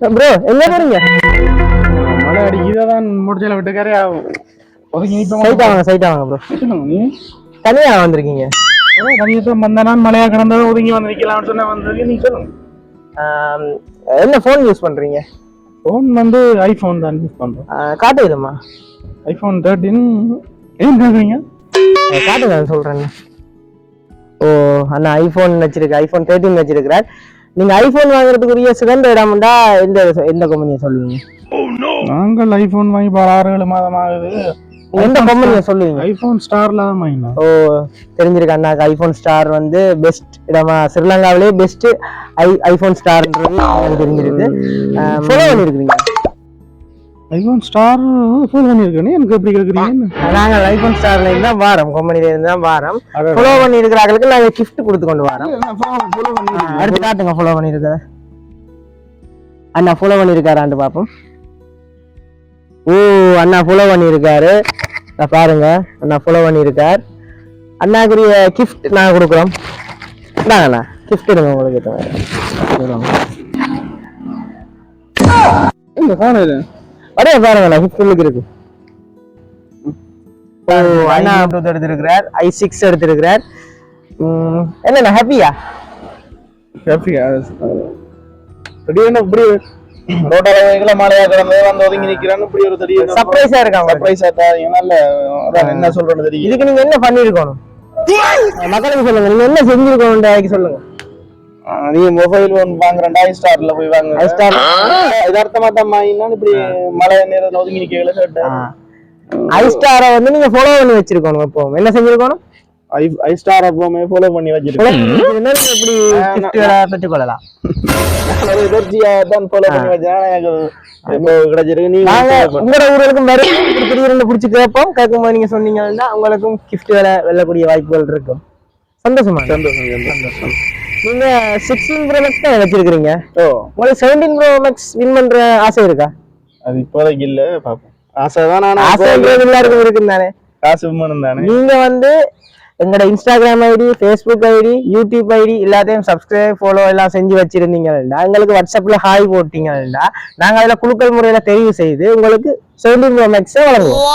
Bro எங்க போறீங்க? மழை அடிக்கிறதா தான் முடிச்சல விட்டுக்காரே. ஒதுங்கி சைட்டா வாங்க சைட்டா வாங்க ப்ரோ தனியா வந்திருக்கீங்க. கணியத்தான் வந்தனா. மழையா கிடந்தது ஒதுங்கி வந்து நிக்கலாம்னு சொன்ன வந்தது நீ சொல்லுங்க என்ன ஃபோன் யூஸ் பண்றீங்க? ஃபோன் வந்து ஐபோன் தான் யூஸ் பண்றோம். ஆ, காட்டுதுமா ஐபோன் தேர்ட்டின் ஏன் கேக்குறீங்க காட்டுங்க நான் சொல்றேன். ஓ அண்ணா ஐபோன் வச்சிருக்கு ஐபோன் தேர்ட்டின் வச்சிருக்கிறார். நீங்க ஐபோன் வாங்குறதுக்குரிய சிறந்த இடம்டா எந்த எந்த கம்பெனியை சொல்லுவீங்க? நாங்கள் ஐபோன் வாங்கி பாரு ஆறு ஏழு மாதம் ஆகுது எந்த கம்பெனியை சொல்லுவீங்க? ஐபோன் ஸ்டார்ல தான் வாங்கினோம். ஓ தெரிஞ்சிருக்கு அண்ணாக்கு ஐபோன் ஸ்டார் வந்து பெஸ்ட் இடமா? ஸ்ரீலங்காவிலே பெஸ்ட் ஐ ஐபோன் ஸ்டார்ன்றது தெரிஞ்சிருக்கு. ஃபாலோ பண்ணிருக்கீங்க ஐபோன் ஸ்டார் ஃபுல் பண்ணியிருக்கேன்? எனக்கு எப்படி கேக்குறீங்க? நாங்கள் ஐபோன் ஸ்டார்ல இருந்து தான் வாரோம். கம்பெனில இருந்து தான் வாரோம். ஃபாலோ பண்ணி இருக்கிறாங்களுக்கு நாங்க gift கொடுத்து கொண்டு வரோம். அடுத்து காட்டுங்க ஃபாலோ பண்ணிருக்க அண்ணா ஃபாலோ பண்ணிருக்காரான்னு பாப்போம். ஓ அண்ணா ஃபாலோ பண்ணிருக்காரு நான் பாருங்க அண்ணா ஃபாலோ பண்ணிருக்கார் அண்ணாக்குரிய கிஃப்ட் நாங்க கொடுக்குறோம். இந்தாங்கண்ணா கிஃப்ட் எடுங்க உங்களுக்கு. இந்த ஃபோன் இது அப்படியே பாருங்கண்ணா கிஃப்ட் உங்களுக்கு இருக்கு. அண்ணா எடுத்திருக்கிறார் ஐ சிக்ஸ் எடுத்திருக்கிறார். என்னண்ணா ஹாப்பியா ஹாப்பியா திடீர்னு இப்படி ரோட்டால வைக்கல மழையா வந்து ஒதுங்கி நிக்கிறான்னு இப்படி ஒரு திடீர்னு சர்ப்ரைஸா இருக்காங்க. சர்ப்ரைஸ் அதான் என்ன சொல்றேன்னு தெரியும் இதுக்கு நீங்க என்ன பண்ணிருக்கணும்? மக்களுக்கு சொல்லுங்க. நீங்க என்ன செஞ்சிருக்கணும் சொல்லுங்க. நீ மொபைல் ஒன் வாங்குறேன் ஐ ஸ்டார்ல போய் வாங்க ஐ ஸ்டார் யதார்த்தமா தான் வாங்கினா இப்படி மழை நேரத்துல ஒதுங்கி நிக்கல கேட்டேன் ஐ ஸ்டாரை வந்து நீங்க ஃபாலோ பண்ணி வச்சிருக்கணும் இப்போ. என்ன செஞ்சிருக்கணும்? ஐ ஐ ஸ்டார் எப்பவுமே ஃபாலோ பண்ணி வச்சிருக்கேன் என்ன இப்படி பெற்றுக் கொள்ளலாம். எதர்ச்சியா தான் ஃபாலோ பண்ணி வச்சேன். எனக்கு இப்போ கிடைச்சிருக்கு நீ நாங்க உங்களோட ஊர்களுக்கும் இப்படி திடீர்னு பிடிச்சி கேட்போம். கேட்கும்போது நீங்க சொன்னீங்கன்னா உங்களுக்கும் gift வேலை வெல்லக்கூடிய வாய்ப்புகள் இருக்கும். சந்தோஷமா? சந்தோஷம் சந்தோஷம். நீங்க சிக்ஸ்டீன் ப்ரோ மேக்ஸ் தான் வச்சிருக்கீங்க ஓ. உங்களுக்கு செவன்டீன் ப்ரோ மேக்ஸ் வின் பண்ற ஆசை இருக்கா? அது இப்போதைக்கு இல்ல பாப்போம். ஆசை தான் நான் ஆசை எல்லாருக்கும் இருக்குன்னு தானே. காசு விமானம் தானே. நீங்க வந்து எங்களோட Instagram ID Facebook ID YouTube ID எல்லாத்தையும் சப்ஸ்கிரைப் ஃபாலோ எல்லாம் செஞ்சு வச்சிருந்தீங்கன்னா எங்களுக்கு வாட்ஸ்அப்ல ஹாய் போட்டீங்கன்னா நாங்க அதுல குழுக்கள் முறையில தெரிவு செய்து உங்களுக்கு செவன்டீன் ப்ரோ மேக்ஸே வழங்குவோம்.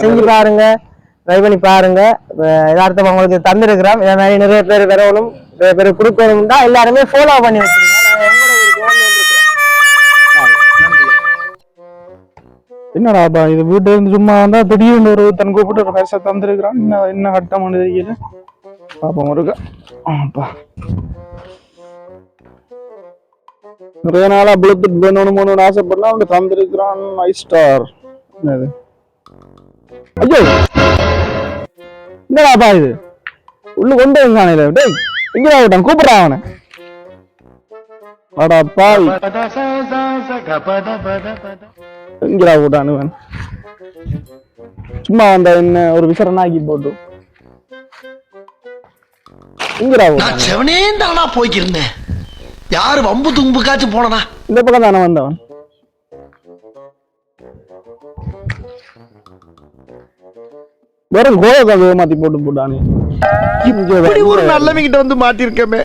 செஞ்சு பாருங்க. ட்ரை பண்ணி பாருங்க. அஹ் உங்களுக்கு தந்திருக்கிறோம். இதே மாதிரி நிறைய பேர் வரணும். நிறைய பேர் கொடுக்கணும்னா எல்லாருமே ஃபாலோ பண்ணி வச்சிருக்கோம் என்னடா அப்பா இது வீட்டுல இருந்து சும்மா வந்தா திடீர்னு ஒரு தன் கூப்பிட்டு ஒரு பைசா தந்திருக்கிறான். என்ன என்ன கட்டமானு தெரியல பாப்போம் ஒருக்கா அப்பா. நிறைய நாளா ப்ளூடூத் வேணும்னு மூணு ஆசைப்படலாம். அவங்க தந்திருக்கிறான். ஐ ஸ்டார் என்னது? ஐயோ! என்னடாப்பா இது? உள்ள கொண்டு வந்தானே டேய் எங்கடா விட்டான் கூப்பிடுறான் அவனை. அடா பாய் எங்கடா விட்டான் சும்மா வந்த என்ன ஒரு விசரனாக்கி போட்டு. எங்கடா நான் செவனே தானா போய்க்கிருந்தேன். யாரு வம்பு தும்புக்காச்சும் போனனா? இந்த பக்கம் தானே வந்தவன். வெறும் கோயத்தை மாத்தி போட்டு போட்டானே. இப்படி ஒரு நல்லவங்கிட்ட வந்து மாட்டிருக்கமே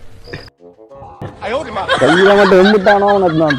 கையில மட்டும் எம்பிட்டானோ உனக்கு நான்?